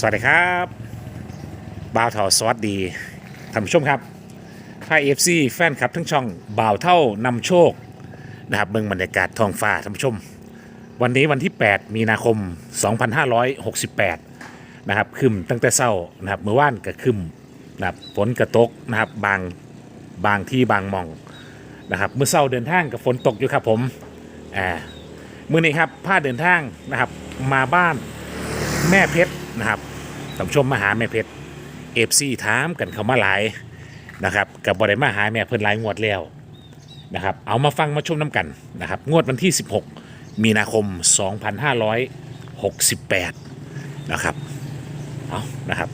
สวัสดีครับบ่าวเท่าสวัสดีท่านผู้ชมครับพายเอฟซีแฟนคลับทั้งช่องบ่าวเท่านำโชคนะครับเมืองบรรยากาศทองฟ้าท่านผู้ชม วันนี้วันที่ 8 มีนาคม 2568 นะครับคึมตั้งแต่เช้านะครับเมื่อวานก็คึมนะครับฝนกระตกนะครับบางบางที่บางมองนะครับเมื่อเช้าเดินทางกับฝนตกอยู่ครับผมอ่ามื่อนี้ครับพาเดินทางนะครับมาบ้านแม่เพชร นะครับท่านผู้ชมมาหาแม่เพชรเอฟซีถามกันเขามาหลายนะครับกับบริมาหาแม่เพิ่นหลายงวดแล้วนะครับเอามาฟังมาชมน้ำกันนะครับงวดวันที่ 16 มีนาคม 2568 นะครับเอานะครับ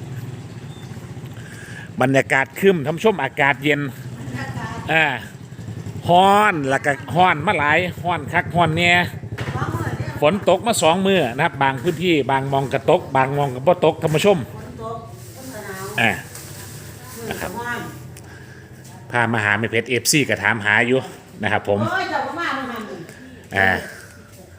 บรรยากาศครึ้มท่านผู้ชมอากาศเย็นอ่าฮ้อนแล้วก็ฮ้อนมาหลายฮ้อนคักฮ้อนเนี่ย ฝนตกมาสองมือนะครับ บางพื้นที่บางมองกระตก บางมองกระบ่ตกธรรมชมอ่านะครับพามาหาไม่เพชรเอฟซีก็ถามหาอยู่นะครับผมโอ้ยเจ้าก็มาเมื่อวานนี่อ่า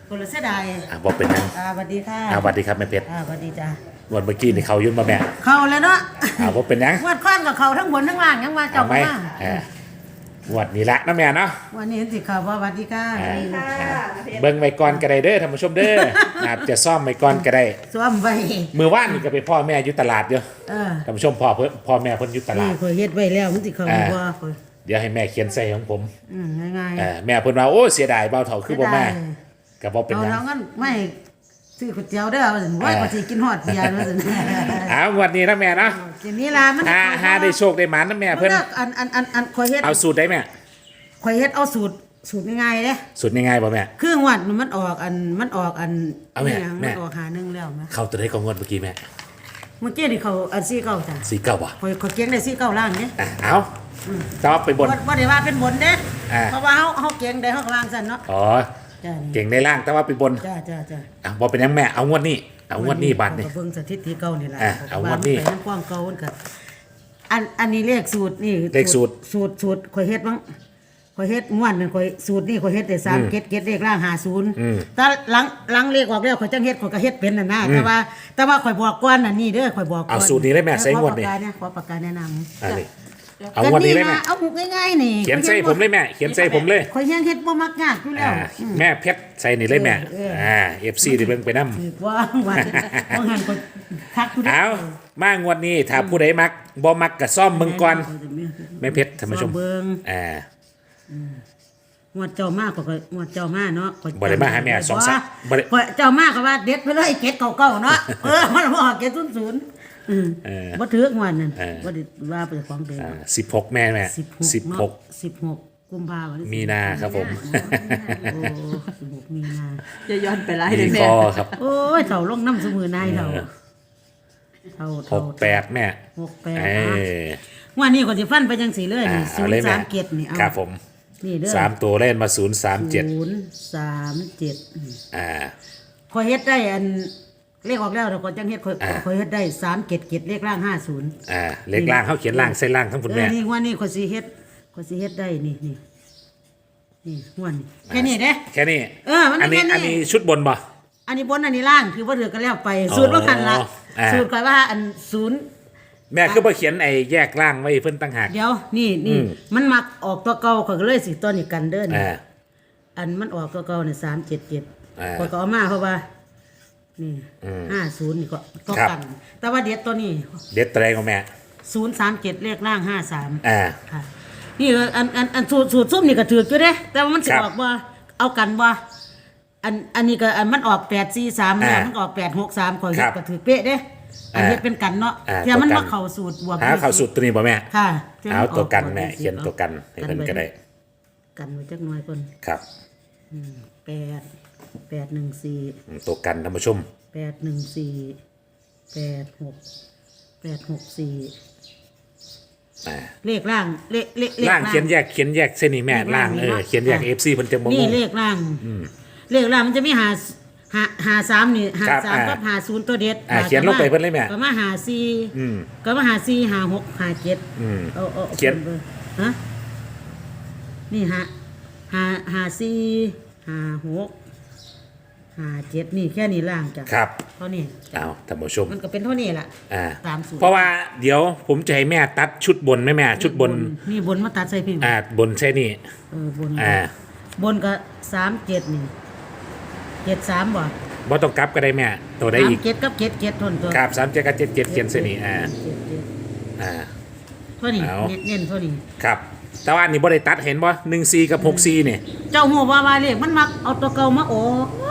คนละเสียดายอ่าบอกเป็นยังอ่าสวัสดีค่ะอ่าสวัสดีครับแม่เพชรอ่าสวัสดีจ้าวันเมื่อกี้นี่เขายุ่นมาแม่เข้าแล้วเนาะอ่าบอกเป็นยังวัดข้อนกับเขาทั้งบนทั้งล่างยังว่าเจ้าเอาไหมก็มาอ่า วันนี้ละนะแม่เนาะวันนี้เห็นสิเขาว่าสวัสดีค่ะอ่าอ่าเบิ่งไว้ก่อนก็ได้เด้อท่านผู้ชมเด้อ นะครับจะซ่อมไว้ก่อนก็ได้สวมไว้มือว่านนี่ก็ไปพ่อแม่อยู่ตลาดเด้อเออท่านผู้ชมพ่อเพิ่นพ่อแม่เพิ่นอยู่ตลานี่ดข่อยเฮ็ดไว้แล้วมันสิเขาอ่า ว่าข่อยเดี๋ยวให้แม่เขียนใส่ของผมอืมง่ายเออแม่เพิ่นว่าโอ้เสียดายเบาเท่าๆคือบ่มาเสียดยก็บ่เป็นเอาหยังแล้วงั้นไม่ ซื้อก๋วยเตี๋ยวเด้อว่าซั่นว่าอ่าก็สิกินฮอดเบียร์ว่าซั่นเอางวันนี้นะแม่เนาะทีนี้ล่ะมันหาหาได้โชคได้หมานนะแม่เพิ่เพิ่นนอันอันอันอันข่อยเฮ็ดเอาสูตรได้แม่ข่อยเฮ็ดเอาสูตรสูตรง่ายๆเด้สูตรง่ายๆบ่แม่เครื่องวัดมันออกอันมันออกอันเอาแม่หยังแม่ มันออกหาหนึงแล้วนะเข้าตัวได้ก็งวดเมื่อกี้แม่เมื่อกี้นี่เขาอันซี่เก้าจ้ะสี่เก้าบ่ข่อยข่อยเก่งได้ซี่เก้าล่างเด้อะเอาจะเอาไปบน บ่บ่ได้ว่าเป็นบนเด้อ่า เพราะว่าเฮาเฮาเก่งได้เฮาก็วางซั่นเนาะ อ๋อ จ้านี่เก่งในล่างแต่ว่าไปบนจ้าจ้าจ้าอะบ่เป็นหยังแม่เอางวดนี้เอางวดนี้บาทนี่เขก็เบิ่งสถิติเก่านี่ล่ะอ่าเอางวดนี้ไปน้ำกว้างเก่ามันก็อันอันนี้เลขสูตรนี่เลขสูตรสูตรสูตรข่อยเฮ็ดบ้างข่อยเฮ็ดม่วนนั่นข่อยสูตรนี่ข่อยเฮ็ดได้สามเก็ดเก็ดเลขล่าง50แต่หลังหลังเลขออกแล้วข่อยจังเฮ็ดข่อยก็เฮ็ดเป็นน่ะนะแต่ว่าแต่ว่าข่อยบอกก่อนน่ะนี่เด้อข่อยบอกก่อนเอาสูตรนี้เลยแม่ใส่งวดนี่ ขอปากกาเนี่ยขอปากกาแนะนำอันนี้ เอางวดนี้เลยแม่ก็ะเอาหุกง่ายๆนี่เขียนใส่ผมเลยแม่ เขียนใส่ผมเลยข่อยเฮ็ดเฮ็ดบ่มักยากอยู่แล้อ่าว แม่เพชรใส่นี่เลยแม่เออเอออ่ อ่า FC ที่เบิ่งไปนำถือว่าว่าบ่หันข่อยคักอยู่เอามางวดนี้ถ้าผู้ใดมักบ่มักก็ซ่อมมึงก่อนแม่เพชรท่านผู้ชม เบิ่งอ่า งวดเจ้ามากกว่าข่อยงวดเจ้ามาเนาะข่อยบ่ได้มาหาแม่สองสามบ่ได้ ข่อยเจ้ามากก็ว่าเด็ดไปเลยเก็ดเก่าๆเนาะเออมันบ่เก็ดศูนย์ๆอืม เออ บ่ถือกงวดนั่นเออ บ่ได้ว่าไปของเดิมอ่า16แม่แม่16เนาะ16 16กุมภาพันธ์มีนาครับผม โอ้16มีนา จะย้อนไปไล่เลมียคแม่อครับโอ้ยเฒ่าลงน้ำสมือนายเฒ่าเออเฒ่าเฒ่า68แม่หกแปดเออะอว่านี่ก็สิฟันไปจังสีเลยอ่านี่ศูเอานเลยย์แม่สามเจ็ดนี่เอาครับผมนี่เด้อสามตัวเล่นมา037ศูนย์สามเจ็ดอ่าคอยเฮ็ดได้อัน เลขออกแล้วเราก็จังเฮ็ดคอยอ่าคอยเฮ็ดได้สามเจ็ดเจ็ดเลขล่างห้าศูนย์อ่าเลขล่างเขาเขียนล่างใส่ล่างทั้งคุณเอแม่ อนี่งว่านี่คอยสิเฮ็ดคอยสิเฮ็ดได้นี่นี่นี่งวดนี่แค่นี้เด้ แค่นี้เออมันอันนี้แค่นี้ อันนี้ชุดบนบ่ อันนี้บนอันนี้ล่างคือว่าเถือกันแล้วไป สูตรว่าคันละอ่า สูตรคอยว่าอันศูนย์แม่คือบ่เขียนไอ้แยกล่างไว้เพิ่นตั้งหาก เดี๋ยวนี่นี่อืม มันมักออกตัวเก่าข่อยก็เลยสิตัวนี้กันเด้อนี่ อ่า อันมันออกตัวเก่าเนี่ยสามเจ็ดเจ็ดอ่าข่อยก็เอามาเพราะว่า นี่อืมห้าศูนย์นี่ก็ก็ครับกัน แต่ว่าเด็ดตัวนี้เด็ดแตรงของแม่ศูนย์สามเจ็ดเลขล่างห้าสามอ่าค่ะนี่อันอันอันสูตรสูตรส้มนี่ก็ถืออยู่เด้ แต่ว่ามันสิครับออกว่าเอากันว่าอันอันนี้ก็อันมันออกแปดสี่สามแล้วอ่ามัมันออกแปดหกสามข่อยครัเฮ็ดบก็ถือเป๊ะเด้อันนี้อ่าเป็นกันเนาะอ่าเที่ยมันตัวกัมานเข้าสูตรบวกหาเข้าสุดตัวนี้บ่แม่ค่ะที่ยเอามันตัวกันออแม่บวเขียนตัวกันให้เพิ่นก็ได้ กันไว้จักหน่อยเพิ่นครับแปด แปดหนึ่งสี่อืมตัวกันท่านผู้ชม แปดหนึ่งสี่แปดหกแปดหกสี่อ่า เลขล่างเลขเลขเลขล่างเขียนแยกเขียนแยกเส้นนี้แม่เลขล่าล่างงเออนี่เนาะเขียนแยกค่ะ FC เพิ่นจะบ่งนี่งเลขล่างเลขล่างมันจะมีหาหาหาสามนี่หาครับสามอ่ากับหาศูนย์ตัวเด็ดอ่าเขียนลงไปเพิ่นเลยแม่ ก็มาหาสี่อืม ก็มาหาสี่หาหกหาเจ็ดอืม เอาเอาอาเขียนบอร์ฮะนี่หาหาหาสี่หาหก ห้าเจ็ดนี่แค่นี้ล่างจ้ะครับเท่านี้เอาท่านผู้ชมมันก็เป็นเท่านี้แหละอ่าตามสูตรเพราะว่าเดี๋ยวผมจะให้แม่ตัดชุดบนแม่แม่ชุดบนนี่บนมาตัดใส่พี่อ่าบนใช่นี่เออบนอ่าบนก็สามเจ็ดนี่เจ็ดสามบ่บ่ต้องกลับก็ได้แม่ตัวได้สามอีกเจ็ดกับเจ็ดเจ็ดทนตัวครับสามเจ็ดกับเจ็ดเจ็ดเขียนเส้นนี้อ่าเจ็ดเจ็ดอ่าเท่านี้เอาเน้นเน้นเท่านี้ครับ แต่ว่าอันนี้บ่ได้ตัดเห็นบ่หนึ่งซีกับหกซีเนี่ย เจ้าหัวว่าว่าเลขมันมักเอาตัวเก่ามาโอ้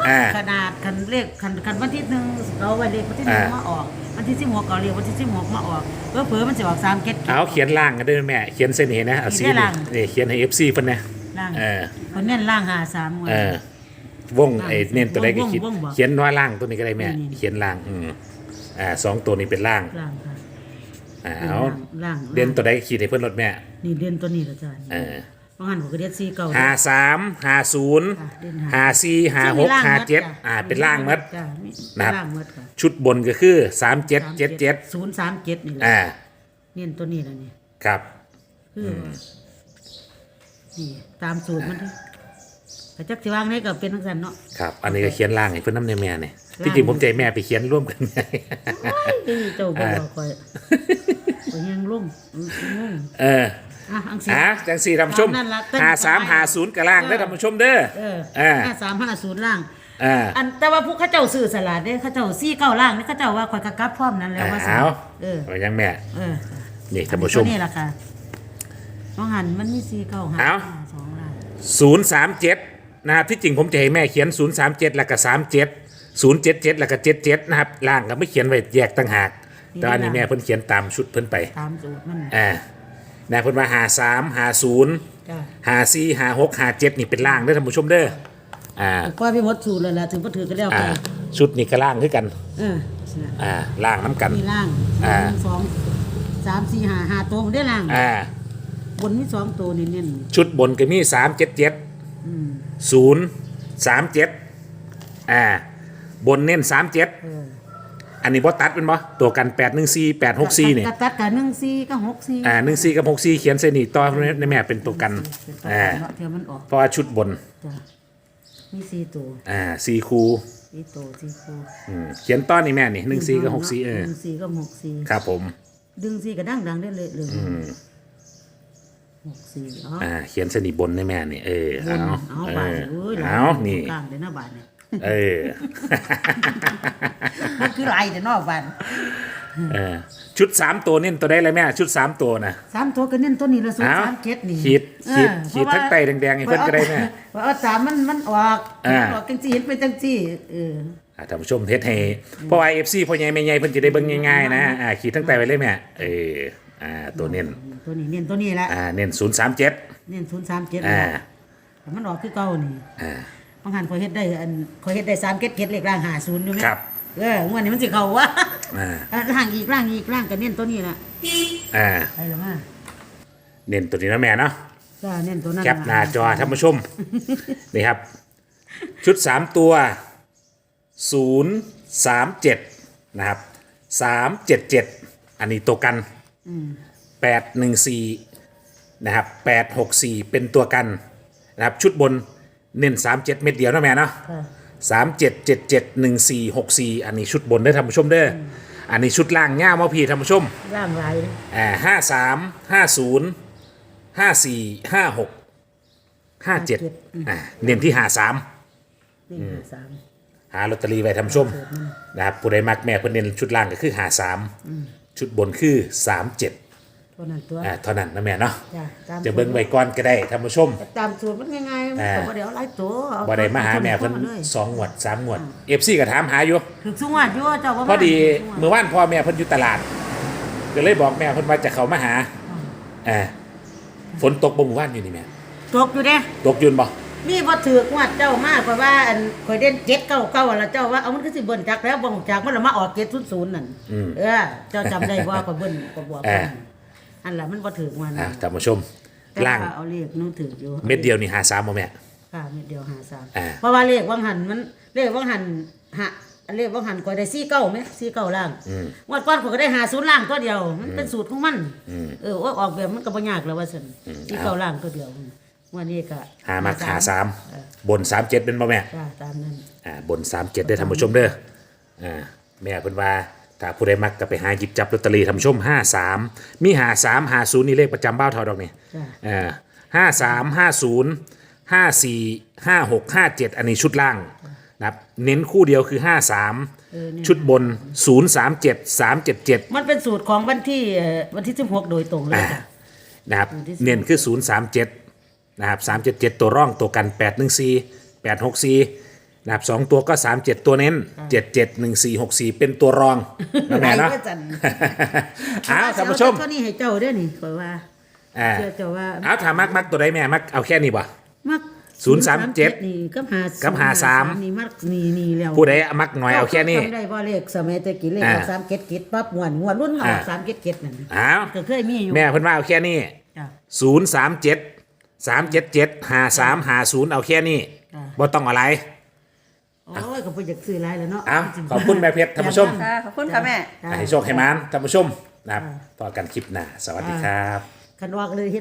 อ่าขนาดคันเลขคันคันวันที่หนึ่งเอาไว้เลขวันที่หนึ่งอ่าม มาออกวันที่สิบหกเอาเลขวันที่สิบหกมาออกเพื่อเผื่อๆมันจะออกสามเจ็ด เอาเขียนล่างกันด้วยแม่ เขียนเส้นนี้นะเอาเขีซียนได้นี่ล่าง นี่เขียนให้ FC เพิ่นนะล่างเออคนเน้นล่างหาสามหมด เออวงไอ้เน้นตัวใดก็วงคิดวงบ่เขียนว่าล่างตัวนี้ก็ได้แม่นี่ เขียนล่างอืมอ่าสองตัวนี้เป็นล่าง ล่างค่ะ อ่าเอาล่างเด่นตัวใดก็คิดให้เพิ่นลดแม่ นี่เด่นตัวนี้ละจ้ะเออเพราะงั้นผมก็เด็ดสี่เก่าหาสามหาศูนย์ค่ะเด่นหาสี่หาหกหาเจ็ดอ่าเป็นล่างหมัด จ้ะมีนะครับ ล่างหมัดค่ะชุดบนก็คือสามเจ็ดเจ็ดเจ็ดศูนย์สามเจ็ดนี่แหละอ่าเน้นตัวนี้ละนี่ครับ คืออนี่ตามสูตรมันที่กระจักสิวางนี่ก็เป็นทั้งสันเนาะ ครับ อันนี้ก็เขียนล่างให้เพิ่นน้ำในแม่เนี่ยล่างที่จริงผมใจแม่ไปเขียนร่วมกันเอ้ยเจ้าบ่บอกคอย คอยยังลุ่มงงเอออะอังสีอะจังสี่ท่านผู้ชมตามนั้นล่ะเต้นหาสามหาศูนย์กับล่างได้อท่านผู้ชมเด้อเอออ่าห้าสามห้าศูนย์ล่าง อ่า อันแต่ว่าพวกเขาเจ้าซื้อสลัดเด้เขาเจ้าซี่เก้าล่างนี่เขาเจ้าว่าคอยกระกับพร้อมนั้นแล้วว่าสเอาเออเอายังแม่ เออนี่ท่านผู้ชมอันี่แหละค่ะน้องหันมันมีซี่เก้าหาเอาสองล่างศูนย์สามเจ็ดนะครับที่จริงผมจะให้แม่เขียนศูนย์สามเจ็ดแล้วก็สามเจ็ดศูนย์เจ็ดเจ็ดแล้วก็เจ็ดเจ็ดนะครับล่างก็ไม่เขียนไว้แยกต่างหาก แต่อันนี้แม่เพิ่นเขียนตามชุดเพิ่นไปตามสูตรมันอ่านะเพิ่นว่าหาสามหาศูนย์จ้ะหาสี่หาหกหาเจ็ดนี่เป็นล่างเด้อท่านผู้ชมเด้ออ่าปล่อยไปหมดสูตรเลยแหละถึงก็ถือกันแล้วอ่าไปชุดนี้ก็ล่างคือกัน เอออ่าล่างน้ำกัน มีล่างอ่า หนึ่งสองสามสี่ห้าห้าตัวมันได้ล่าง อ่า บนมีสองตัวนี่เน้นชุดบนก็มีสามเจ็ดเจ็ดอืมศูนย์สามเจ็ดอ่า บนเน้นสามเจ็ดเออ อันนี้บ่ตัดเป็นบ่ตัวกันแปดหนึ่งสี่แปดหกสี่นี่ตัดตัดกับหนึ่งสี่กับหกสี่อ่าหนึ่งสี่กับหกสี่เขียนเส้นนี่ต่อในแม่เป็นตัวกันเป็นตัวอ่ากันเนาะเทียมมันออกเพราะว่าชุดบนจ้ะมีสี่ตัวอ่าสี่คูสี่ตัวสี่คู่อืมเขียนต้อนนี่แม่นี่หนึ่งสี่กับหกสี่เออหนึ่งสี่กับหกสี่ครับผมดึงสี่ก็ดังดังได้เลยเลยอืมหกสี่อ๋ออ่าเขียนเส้นนี่บนในแม่นี่เออบนเอาเอาเอบาทอเอ้ยหลายเอานี่กลาง เดี๋ยวหน้าบาทเนี่ยเออมันคือลายเดี๋ยวนอกบาทเออชุดสามตัวเน้นตัวได้เลยแม่ชุดสามตัวนะสามตัวก็เน้นตัวนี้ละศูนย์เอาสามเจ็ดนี่ขีดขีดเออขีดทั้งไตแดงๆให้เพิ่นก็ได้แม่ว่าเอาสามมันมันออกอ่ามันออกจังสี่เห็นเป็นจังสี่เอออ่าท่านผู้ชมเฮ็ดให้เพราะว่า FC พ่อใหญ่แม่ใหญ่เพิ่นจะได้เบิ่งง่ายๆนะอ่าขีดทั้งไตไปเลยแม่เอออ่าตัวเน้นตัวนี้เน้นตัวนี้ละอ่าเน้น037เน้นศูนย์สามเจ็ดอ่าแต่มันออกคือเก่านี่อ่า บางหันคอยเฮ็ดได้อันคอยเฮ็ดได้สามเก็ดเก็ดเลขล่างหาศูนย์อยู่ไหมครับ เอองวดนี้มันสิเข้าวะอ่าอะล่างอีกล่างอีกล่างก็เน้นตัวนี้ละอ่าไปแล้วมาเน้นตัวนี้นะแม่เนาะก็เน้นตัวนั้นแคปหน้าจอท่านผู้ชมนี่ครับ ชุด3ตัว0 3 7นะครับ3 7 7อันนี้ตัวกัน8 1 4นะครับ8 6 4เป็นตัวกันนะครับชุดบน เน้น3 7เม็ดเดียวนะแม่เนาะค่ะสามเจ็ดเจ็ดเจ็ดหนึ่งสี่หกสี่อันนี้ชุดบนได้อท่านผู้ชมเด้อออันนี้ชุดล่างง่ามาพีท่านผู้ชมล่างลายอ่าห้าสามห้าศูนย์ห้าสี่ห้าหกห้าเจ็ดอ่าเน้นที่หาสาม นี่หาสามหาลอตเตอรี่ไว้ท่านผู้ชมนะครับผู้ใดมักแม่เพิ่นเน้นชุดล่างก็คือหาสามชุดบนคือสามเจ็ด ตัวนั้นตัวอ่าเท่านั้นนะแม่เนาะจ้ะตามจะเบิ่งไว้ก่อนก็ได้ท่านผู้ชม ตามสูตรมันง่ายๆมันอ่าก็บ่ได้เอาหลายตัวเอบ่ได้มาหาแม่เพิ่นอาเลยสองงวดสามงวดเอฟซีก็ถามหาอยู่ถึกสุงวัดอยู่เจ้าว่าพอดีถึกสุงวัเมื่อวานพ่อแม่เพิ่นอยู่ตลาดก็เลยบอกแม่เพิ่นว่าจะเขามาหาอ่าฝนตกบ่เมื่อวานอยู่นี่แม่ตกอยู่เด้ตกอยืนบ่มีบ่ถือกวัดเจ้ามากเพราะว่าอันข่อยเด่นเจ็ดเก้าเก้าแล้วเจ้าว่าเอามันก็สิเบิ่นจักแล้วบ่งจักมันละมาออกเจ็ดศูนย์ศูนย์นั่นเออเจ้าจำได้ว่าก็เบิ่นก็บอกว่า อันละมันบ่ถือกมันอ่าท่านผู้ชมแต่ล่างว่าเอาเลขหนู้ถือกอยู่เม็ดเดียวนี่หาสามบ่แม่ ค่ะเม็ดเดียวหาสามอ่า เพราะว่าเลขวังหันมันเลขวังหันหะเลขวังหันข่อยได้สี่เก้าไหมสี่เก้าล่างงวดก่อนข่อยก็ได้หาศูนย์ล่างตัวเดียว มันเป็นสูตรของมันเออว่าออกแบบมันก็บ่ยากแล้วว่าซั่นสี่เก้าล่างตัวเดียววันนี้ก็หามักหาสามบนสามเจ็ดเป็นบ่แม่ จ้าตามนั้น อ่าบนสามเจ็ดได้อท่านผู้ชมเด้ออ่าแม่เพิ่นว่า ถ้าผู้ใดมักก็ไปหาหยิบจับลอตเตอรี่ท่านผู้ชมห้าสามมีหาสามหาศูนย์นี่เลขประจำเบ้าเท่าดอกนี่จ้าอ่าห้าสามห้าศูนย์ห้าสี่ห้าหกห้าเจ็ดอันนี้ชุดล่างนะครับเน้นคู่เดียวคือห้าสามชุดบนศูนย์สามเจ็ดสามเจ็ดเจ็ด มันเป็นสูตรของวันที่เอ่อวันที่16โดยตรงเลยจ้ะ นะครับศูนย์ที่สิบเน้นคือ 0 3 7 นะครับ 3 7 7 ตัวร่องตัวกัน 8 1 4 8 6 4 นะครับสองตัวก็3 7ตัวเน้น7 7 1 4 6 4เป็นตัวรองนะแม่เนาะไหนก็จันอ้าวท่านผู้ชมเอตัวนี้ให้เจ้าเด้อนี่ข่อยว่าอ่าเชื่อเจ้าว่าเอาถามมักมักตัวใดแม่มักเอาแค่นี้บ่ มักศูนย์สามเจ็ดนี่กับหากับหาสาม นี่มักนี่นี่แล้วผู้ใดมักหน่อยเอาแค่นี้ จำได้ว่าเลขสมัยตะกี้เลขอ่าสามเก็ดเก็ดปั๊บงวนงวนรุ่นเฮาอ่า สามเก็ดเก็ดนั่นอ้าวก็เคยมีอยู่แม่เพิ่นว่าเอาแค่นี้จ้ะ0 3 7 3 7 7 5 3 5 0เอาแค่นี้อ่า บ่ต้องอะไร โอ้ยก็บ่อยากซื้อหลายแล้วเนาะอ้าวขอบคุณแม่เพชรท่านผู้ชมค่ะขอบคุณค่ะแม่จ้ะให้โชคให้มานท่านผู้ชมนะครับต่อกันคลิปหน้าสวัสดีครับ คันออกเลยเฮ็ด